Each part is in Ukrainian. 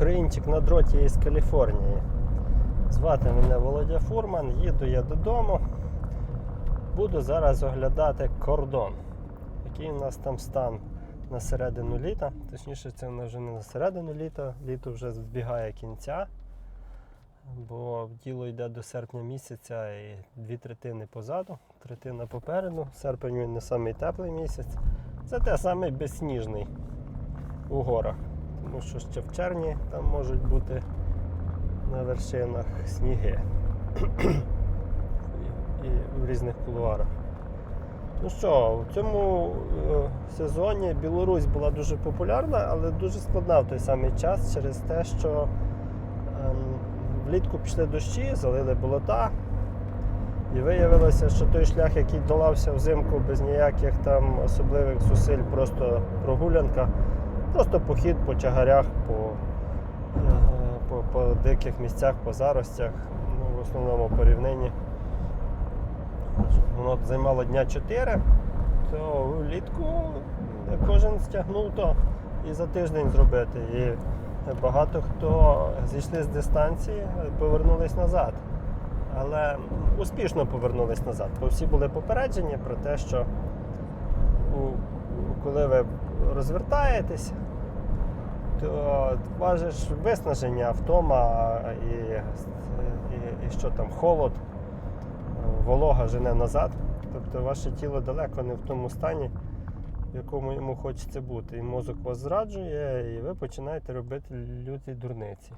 Українчик на дроті із Каліфорнії. Звати мене Володя Фурман, їду я додому. Буду зараз оглядати кордон. Який у нас там стан на середину літа. Точніше, це вже не на середину літа, літо вже збігає кінця. Бо діло йде до серпня місяця і дві третини позаду, третина попереду. Серпень він не самий теплий місяць. Це те самий безсніжний у горах. Тому що ще в червні там можуть бути на вершинах сніги і, в різних кулуарах. Ну що, в цьому е, сезоні Білорусь була дуже популярна, але дуже складна в той самий час через те, що ем, влітку пішли дощі, залили болота. І виявилося, що той шлях, який долався взимку без ніяких там особливих зусиль, просто прогулянка, просто похід по чагарях, по, е, по, по диких місцях, по заростях, ну, в основному по рівнині. Воно займало дня 4, то влітку кожен стягнув то і за тиждень зробити. І багато хто зійшли з дистанції, повернулись назад. Але успішно повернулись назад, бо всі були попереджені про те, що коли ви розвертаєтесь, то важиш виснаження, втома і, і, і що там, холод, волога жене назад. Тобто ваше тіло далеко не в тому стані, в якому йому хочеться бути. І мозок вас зраджує, і ви починаєте робити люті дурниці.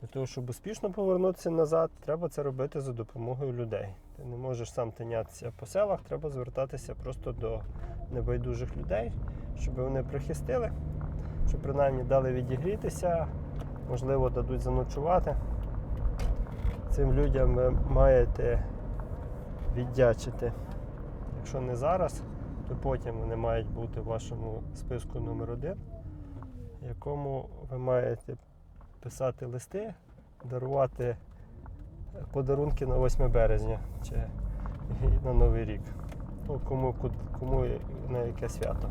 Для того, щоб успішно повернутися назад, треба це робити за допомогою людей. Ти не можеш сам тинятися по селах, треба звертатися просто до небайдужих людей, щоб вони прихистили, щоб принаймні дали відігрітися, можливо, дадуть заночувати. Цим людям ви маєте віддячити. Якщо не зараз, то потім вони мають бути в вашому списку номер один, якому ви маєте писати листи, дарувати подарунки на 8 березня чи на Новий рік. Ну, кому, кому на яке свято.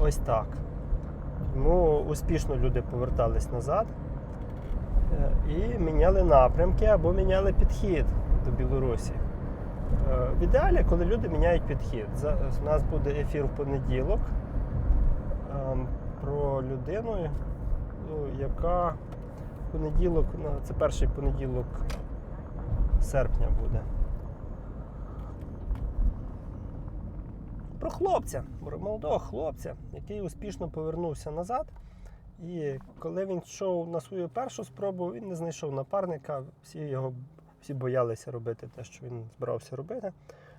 Ось так. Тому успішно люди повертались назад е, і міняли напрямки або міняли підхід до Білорусі. Е, В ідеалі, коли люди міняють підхід. У нас буде ефір в понеділок ем, про людину, ну, яка понеділок, ну, це перший понеділок серпня буде. Про хлопця, про молодого хлопця, який успішно повернувся назад. І коли він йшов на свою першу спробу, він не знайшов напарника, всі його всі боялися робити те, що він збирався робити.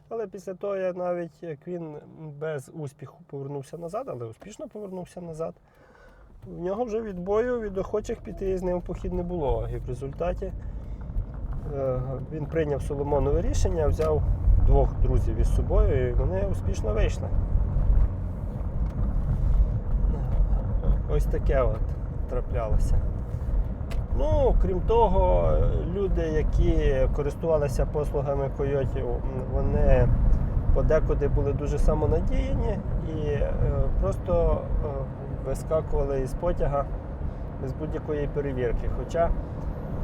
Але після того, навіть як він без успіху повернувся назад, але успішно повернувся назад, в нього вже відбою від охочих піти з ним в похід не було. І в результаті е, він прийняв Соломонове рішення, взяв двох друзів із собою, і вони успішно вийшли. Ось таке от траплялося. Ну, крім того, люди, які користувалися послугами койотів, вони подекуди були дуже самонадіяні і е, просто е, вискакували із потяга без будь-якої перевірки. Хоча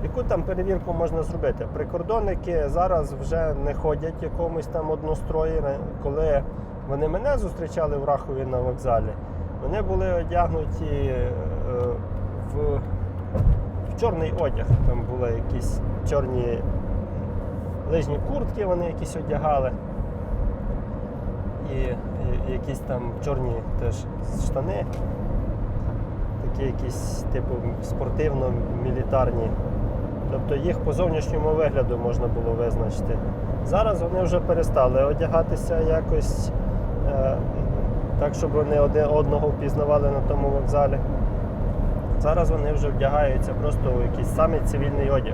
яку там перевірку можна зробити? Прикордонники зараз вже не ходять якомусь там однострої. Коли вони мене зустрічали в Рахові на вокзалі, вони були одягнуті е, в в чорний одяг. Там були якісь чорні лижні куртки, вони якісь одягали. І, і якісь там чорні теж штани, такі якісь типу спортивно-мілітарні. Тобто їх по зовнішньому вигляду можна було визначити. Зараз вони вже перестали одягатися якось е, так, щоб вони один одного впізнавали на тому вокзалі. Зараз вони вже вдягаються просто у якийсь самий цивільний одяг.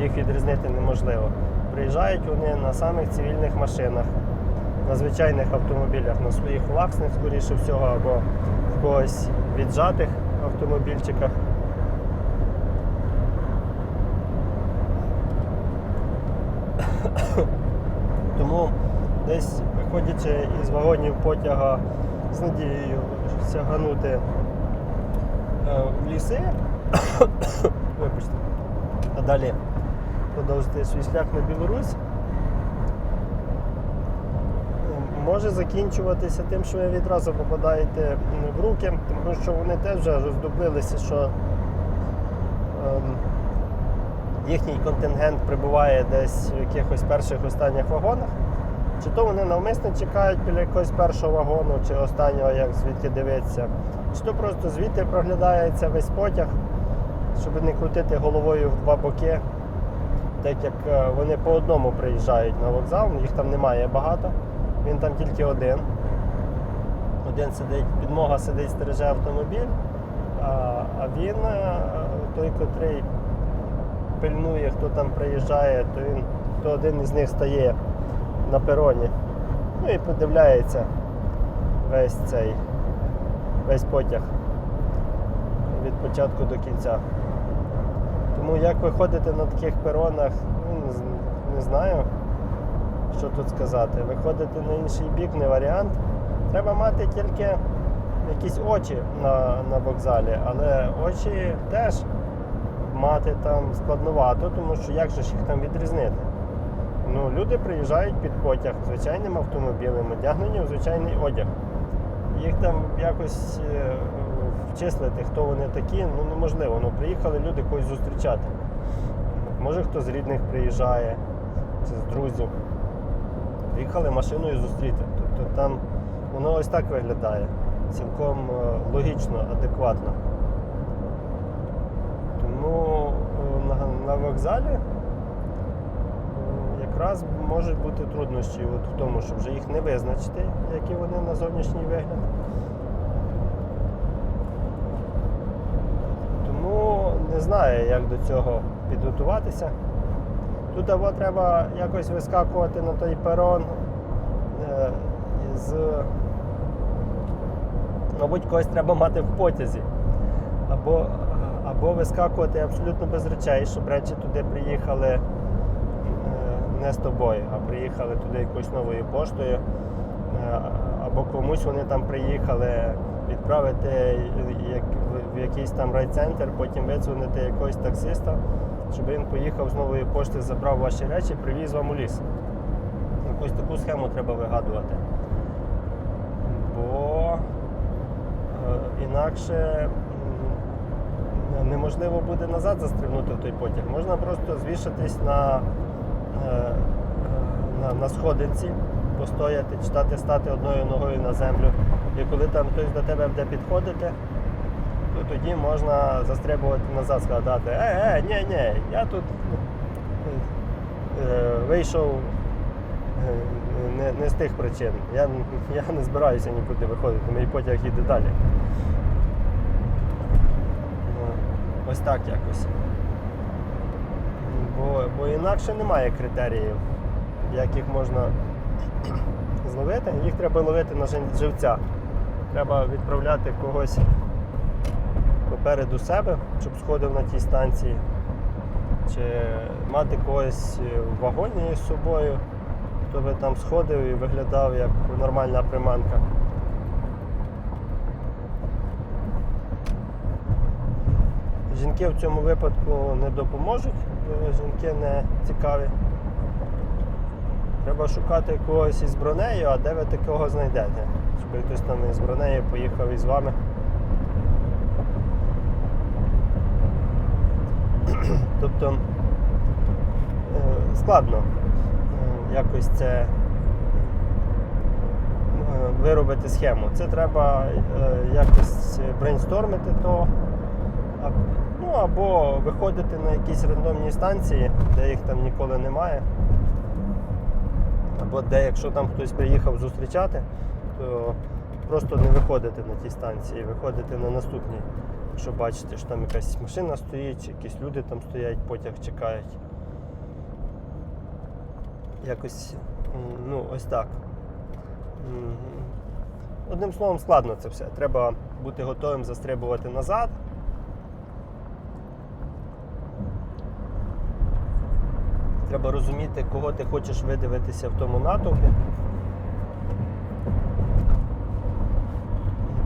Їх відрізнити неможливо. Приїжджають вони на самих цивільних машинах, на звичайних автомобілях, на своїх власних, скоріше всього, або в когось віджатих автомобільчиках. Тому десь виходячи із вагонів потяга з надією сяганути е, в ліси. Вибачте. А далі продовжити свій шлях на Білорусь. Може закінчуватися тим, що ви відразу попадаєте в руки, тому що вони теж вже роздоблилися, що ем, їхній контингент прибуває десь в якихось перших останніх вагонах. Чи то вони навмисно чекають біля якогось першого вагону, чи останнього, як звідки дивитися, чи то просто звідти проглядається весь потяг, щоб не крутити головою в два боки. Так як е, вони по одному приїжджають на вокзал, їх там немає багато, він там тільки один. Один сидить, підмога сидить, стереже автомобіль, а, а він, е, той, котрий пильнує, хто там приїжджає, то він то один із них стає на пероні. Ну і подивляється весь цей весь потяг від початку до кінця. Тому як виходити на таких перонах, ну, не, знаю, що тут сказати. Виходити на інший бік не варіант. Треба мати тільки якісь очі на, на вокзалі, але очі теж мати там складновато, тому що як же ж їх там відрізнити? Ну, люди приїжджають під потяг звичайним автомобілем, одягнені в звичайний одяг. Їх там якось е, вчислити, хто вони такі, ну неможливо. Ну, приїхали люди когось зустрічати. Може хто з рідних приїжджає, чи з друзів. Приїхали машиною зустріти. Тобто там воно ось так виглядає. Цілком е, логічно, адекватно. Тому е, на, на вокзалі якраз можуть бути труднощі от в тому, щоб вже їх не визначити, які вони на зовнішній вигляд. Тому не знаю, як до цього підготуватися. Тут або треба якось вискакувати на той перон е, з. Мабуть, когось треба мати в потязі. Або, або вискакувати абсолютно без речей, щоб речі туди приїхали е, не з тобою, а приїхали туди якоюсь новою поштою. Е, Або комусь вони там приїхали відправити в якийсь там райцентр, потім видзвонити якогось таксиста, щоб він поїхав з нової пошти, забрав ваші речі, привіз вам у ліс. Якусь таку схему треба вигадувати. Бо е, інакше неможливо буде назад застрибнути в той потяг. Можна просто звішатись на, е, е, на, на сходинці, постояти, читати, стати одною ногою на землю. І коли там хтось до тебе буде підходити, то тоді можна застрибувати назад, сказати, е, е, ні, ні, я тут е, вийшов не, не з тих причин. Я, я не збираюся нікуди виходити, мій потяг їде далі. Ось так якось. Бо, бо інакше немає критеріїв, як їх можна зловити. Їх треба ловити на живця. Треба відправляти когось попереду себе, щоб сходив на тій станції, чи мати когось в вагоні з собою, хто би там сходив і виглядав як нормальна приманка. Жінки в цьому випадку не допоможуть, бо жінки не цікаві. Треба шукати когось із бронею, а де ви такого знайдете? Щоб хтось там із бронею поїхав із вами. Тобто е, складно е, якось це е, виробити схему. Це треба якось брейнстормити то, ну або виходити на якісь рандомні станції, де їх там ніколи немає. Або де, якщо там хтось приїхав зустрічати, то просто не виходити на ті станції, виходити на наступні. Якщо бачите, що там якась машина стоїть, чи якісь люди там стоять, потяг чекають. Якось ну, ось так. Одним словом, складно це все. Треба бути готовим застрибувати назад. Треба розуміти, кого ти хочеш видивитися в тому натовпі.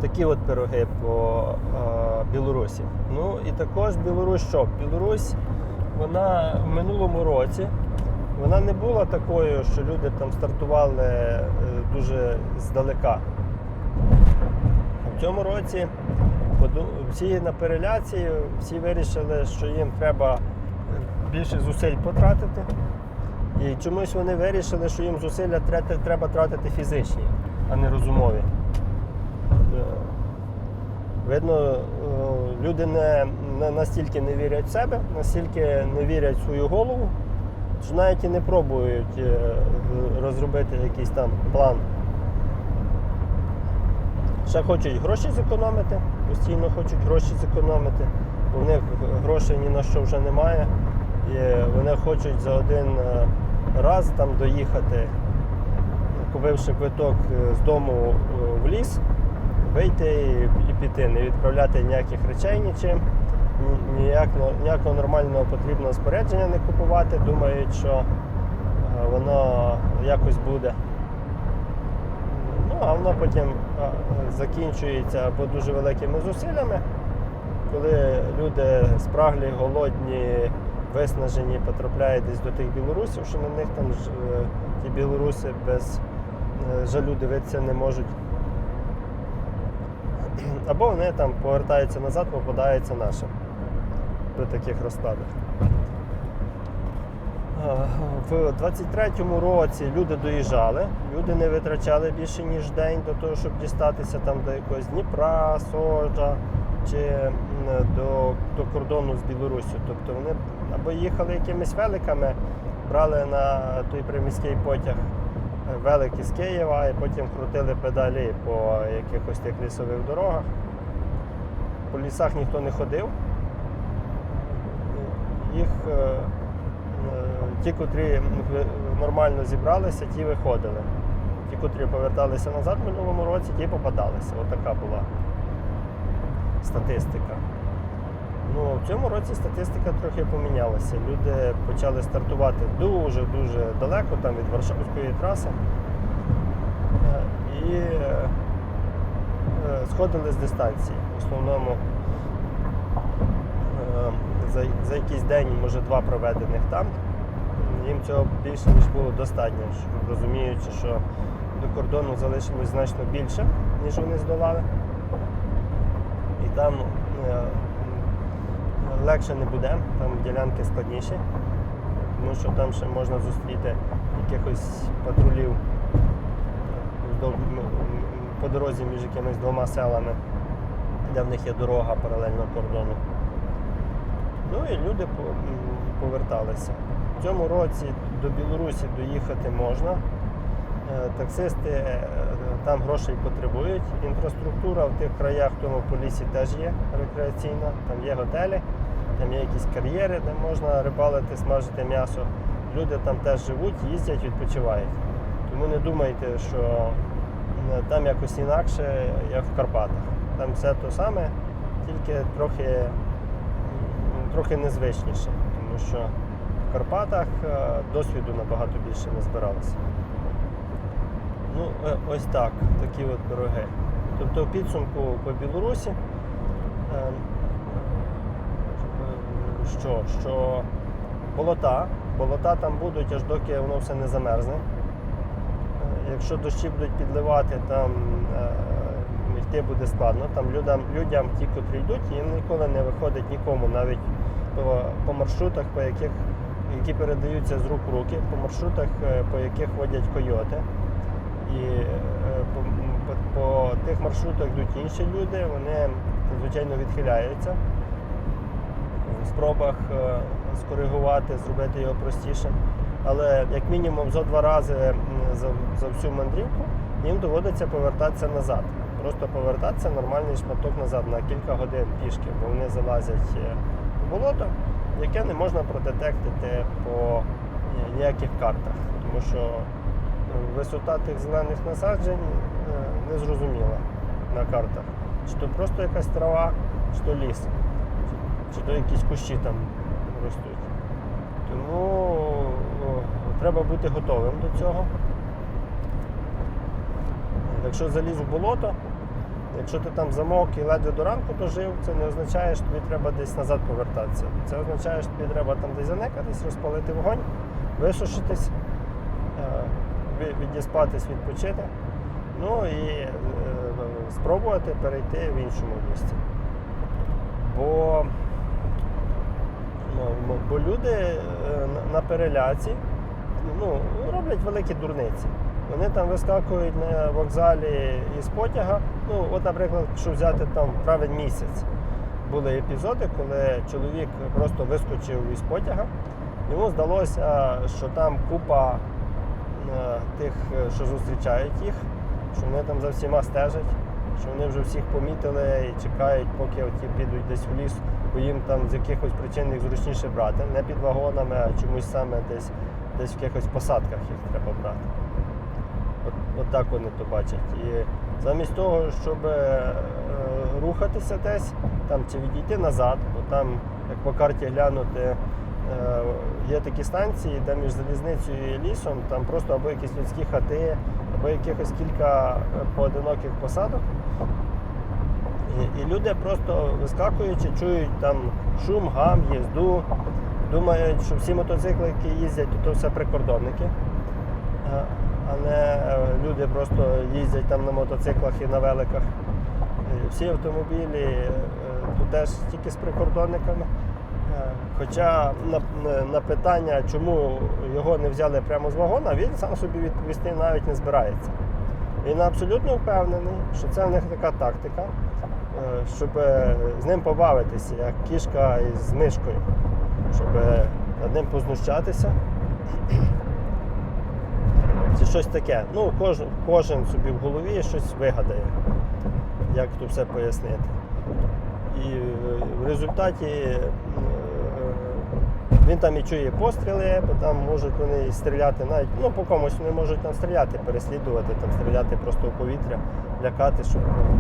Такі от пироги по е, Білорусі. Ну і також Білорусь що? Білорусь, вона в минулому році вона не була такою, що люди там стартували е, дуже здалека. В цьому році всі на переляці, всі вирішили, що їм треба більше зусиль потратити. І чомусь вони вирішили, що їм зусилля тре- треба тратити фізичні, а не розумові. Е, Видно, е, люди не настільки не вірять в себе, настільки не вірять в свою голову, що навіть і не пробують е, розробити якийсь там план. Ще хочуть гроші зекономити, постійно хочуть гроші зекономити, бо в них грошей ні на що вже немає. І вони хочуть за один е, раз там доїхати, купивши квиток е, з дому е, в ліс, вийти і, піти, не відправляти ніяких речей нічим, ніяк, ніякого нормального потрібного спорядження не купувати, думають, що воно якось буде. Ну, а воно потім закінчується або дуже великими зусиллями, коли люди спраглі, голодні, виснажені потрапляють десь до тих білорусів, що на них там ж, е, ті білоруси без е, жалю дивитися не можуть. Або вони там повертаються назад, попадаються нашим при таких розкладах. Е, В 23-му році люди доїжджали, люди не витрачали більше ніж день до того, щоб дістатися там до якогось Дніпра, Сожа чи до, до кордону з Білоруссю. Тобто вони або їхали якимись великами, брали на той приміський потяг е, велики з Києва і потім крутили педалі по якихось тих лісових дорогах. По лісах ніхто не ходив. Їх е, е, ті, котрі нормально зібралися, ті виходили. Ті, котрі поверталися назад в минулому році, ті попадалися. Отака була статистика. Ну, в цьому році статистика трохи помінялася. Люди почали стартувати дуже-дуже далеко, там від Варшавської траси. Е, І е, е, сходили з дистанції. В основному за, якийсь день, може два проведених там. Їм цього більше, ніж було достатньо, розуміючи, що до кордону залишилось значно більше, ніж вони здолали. І там легше не буде, там ділянки складніші, тому що там ще можна зустріти якихось патрулів м, по дорозі між якимись двома селами, де в них є дорога паралельно кордону. Ну і люди поверталися. В цьому році до Білорусі доїхати можна. Е, Таксисти е, там грошей потребують. Інфраструктура в тих краях, в тому полісі теж є рекреаційна, там є готелі, там є якісь кар'єри, де можна рибалити, смажити м'ясо. Люди там теж живуть, їздять, відпочивають. Тому не думайте, що там якось інакше, як в Карпатах. Там все те саме, тільки трохи, трохи незвичніше, тому що в Карпатах е, досвіду набагато більше не збиралося. Ну, е, ось так, такі от пироги. Тобто в підсумку по Білорусі, е, е, що, що болота, болота там будуть аж доки воно все не замерзне. Е, Якщо дощі будуть підливати, там е, йти буде складно. Там людям, людям ті, котрі йдуть, їм ніколи не виходить нікому, навіть по, по маршрутах, по яких, які передаються з рук в руки, по маршрутах, е, по яких водять койоти. І по, по, по тих маршрутах йдуть інші люди, вони звичайно відхиляються спробах е, скоригувати, зробити його простіше. Але як мінімум зо два рази за, за всю мандрівку їм доводиться повертатися назад. Просто повертатися нормальний шматок назад на кілька годин пішки, бо вони залазять е, в болото, яке не можна продетектити по е, ніяких картах. Тому що висота тих зелених насаджень е, не зрозуміла на картах. Чи то просто якась трава, чи то ліс, чи то якісь кущі там ростуть. Тому треба бути готовим до цього. Якщо заліз в болото, Якщо ти там замок і ледве до ранку дожив, це не означає, що тобі треба десь назад повертатися. Це означає, що тобі треба там десь заникатись, розпалити вогонь, висушитись, е, відіспатись, відпочити. Ну і е, спробувати перейти в іншому місці. Бо, ну, бо люди е, на- переляці ну, роблять великі дурниці. Вони там вискакують на вокзалі із потяга. Ну, от, наприклад, якщо взяти там травень місяць, були епізоди, коли чоловік просто вискочив із потяга. Йому здалося, що там купа е, тих, е, що зустрічають їх, що вони там за всіма стежать, що вони вже всіх помітили і чекають, поки ті підуть десь в ліс, бо їм там з якихось причин їх зручніше брати. Не під вагонами, а чомусь саме десь, десь в якихось посадках їх треба брати. От, от так вони то бачать. І замість того, щоб е, рухатися десь там чи відійти назад, бо там, як по карті глянути, е, є такі станції, де між залізницею і лісом там просто або якісь людські хати, або якихось кілька е, поодиноких посадок. І, люди просто вискакуючи, чують там шум, гам, їзду, думають, що всі мотоцикли, які їздять, то, то все прикордонники. Е, а не е, люди просто їздять там на мотоциклах і на великах. Е, Всі автомобілі тут теж тільки з прикордонниками. Хоча на, на- питання, чому його не взяли прямо з вагона, він сам собі відповісти навіть не збирається. Він абсолютно впевнений, що це в них така тактика, щоб е, з ним побавитися, як кішка із мишкою, щоб е, над ним познущатися. Це щось таке. Ну, кожен, кожен собі в голові щось вигадає, як тут все пояснити. І е, в результаті е, він там і чує постріли, бо там можуть вони стріляти навіть, ну по комусь вони можуть там стріляти, переслідувати, там стріляти просто в повітря, лякати, щоб, е,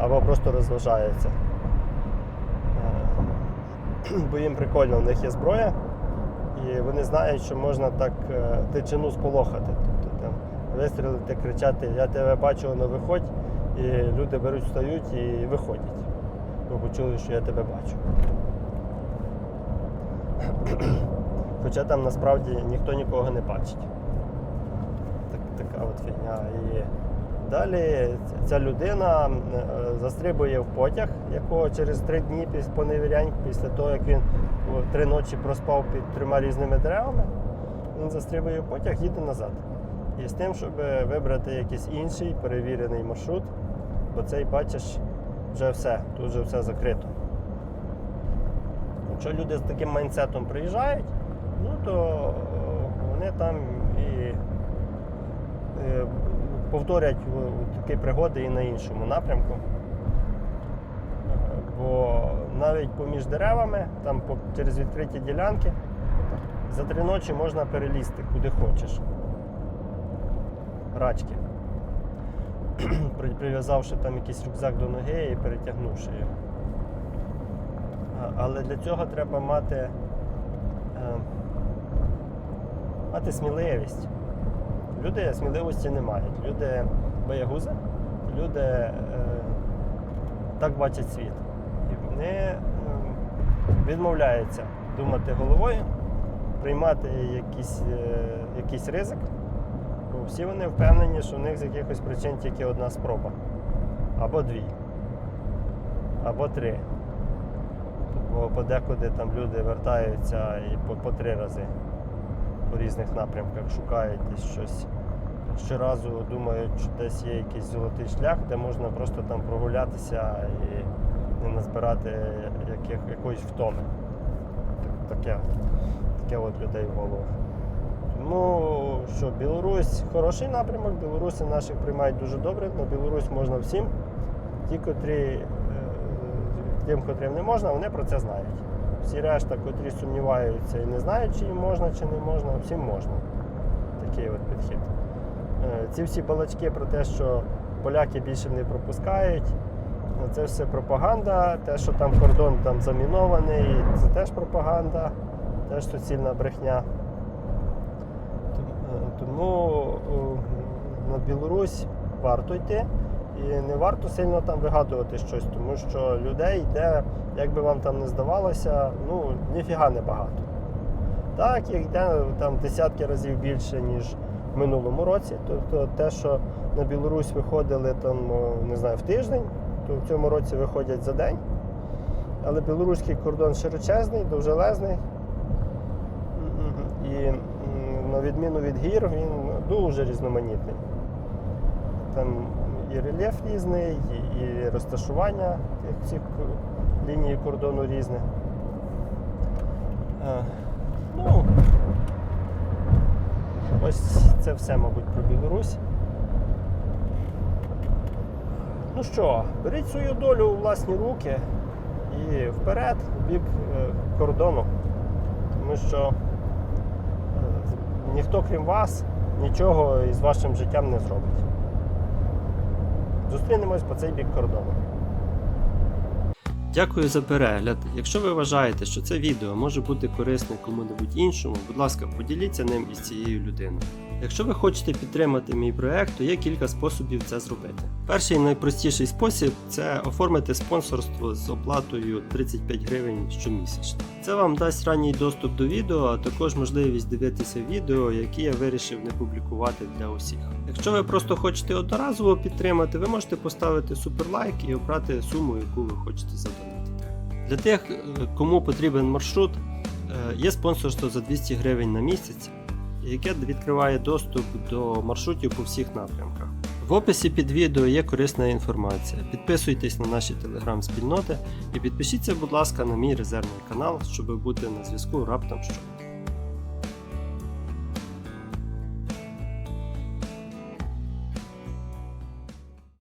або просто розважаються. Е, Бо їм прикольно, в них є зброя, і вони знають, що можна так е, тичину сполохати. Тобто там вистрілити, кричати, я тебе бачу, воно виходь, і люди беруть, встають і виходять. Бо почули, що я тебе бачу. Хоча там насправді ніхто нікого не бачить. Так, така от фігня. І далі ця людина е, застрибує в потяг, якого через три дні поневірянь, після того, як він три ночі проспав під трьома різними деревами, він застрибує в потяг, їде назад. І з тим, щоб вибрати якийсь інший перевірений маршрут, бо цей бачиш вже все, тут вже все закрито. Якщо люди з таким майнсетом приїжджають, ну то е, вони там і е, повторять такі пригоди і на іншому напрямку. Е, Бо навіть поміж деревами, там через відкриті ділянки, за три ночі можна перелізти куди хочеш. Рачки. Прив'язавши там якийсь рюкзак до ноги і перетягнувши його. Але для цього треба мати, е, мати сміливість. Люди сміливості не мають. Люди боягузи, люди е, так бачать світ. І вони е, відмовляються думати головою, приймати якийсь, е, якийсь ризик. Бо всі вони впевнені, що в них з якихось причин тільки одна спроба. Або дві, або три. Бо подекуди там люди вертаються і по, по три рази по різних напрямках шукають десь щось. Щоразу думають, що десь є якийсь золотий шлях, де можна просто там прогулятися і не назбирати яких, якоїсь втоми. Таке, таке от людей в голову. Тому що Білорусь хороший напрямок, білоруси наших приймають дуже добре, на Білорусь можна всім. Ті, котрі е, тим, котрим не можна, вони про це знають. Всі решта, котрі сумніваються і не знають, чи їм можна, чи не можна, всім можна. Такий от підхід. Е, Ці всі балачки про те, що поляки більше не пропускають, ну, це все пропаганда. Те, що там кордон там замінований, це теж пропаганда, теж суцільна брехня. Е, Тому е, на Білорусь варто йти. І не варто сильно там вигадувати щось, тому що людей йде, як би вам там не здавалося, ну, ніфіга не багато. Так, їх йде там десятки разів більше, ніж в минулому році. Тобто те, що на Білорусь виходили там, не знаю, в тиждень, то в цьому році виходять за день. Але білоруський кордон широчезний, довжелезний. І на відміну від гір, він дуже різноманітний. Там і рельєф різний, і, розташування тих ко- ліній кордону різне. Е, Ну, ось це все, мабуть, про Білорусь. Ну що, беріть свою долю у власні руки і вперед, в бік е, кордону. Тому що е, ніхто крім вас нічого із вашим життям не зробить. Зустрінемось по цей бік кордону. Дякую за перегляд. Якщо ви вважаєте, що це відео може бути корисне кому-небудь іншому, будь ласка, поділіться ним із цією людиною. Якщо ви хочете підтримати мій проект, то є кілька способів це зробити. Перший і найпростіший спосіб це оформити спонсорство з оплатою 35 гривень щомісячно. Це вам дасть ранній доступ до відео, а також можливість дивитися відео, які я вирішив не публікувати для усіх. Якщо ви просто хочете одноразово підтримати, ви можете поставити суперлайк і обрати суму, яку ви хочете задонатити. Для тих, е, кому потрібен маршрут, е, є спонсорство за 200 гривень на місяць, яке відкриває доступ до маршрутів по всіх напрямках. В описі під відео є корисна інформація. Підписуйтесь на наші телеграм-спільноти і підпишіться, будь ласка, на мій резервний канал, щоб бути на зв'язку раптом що.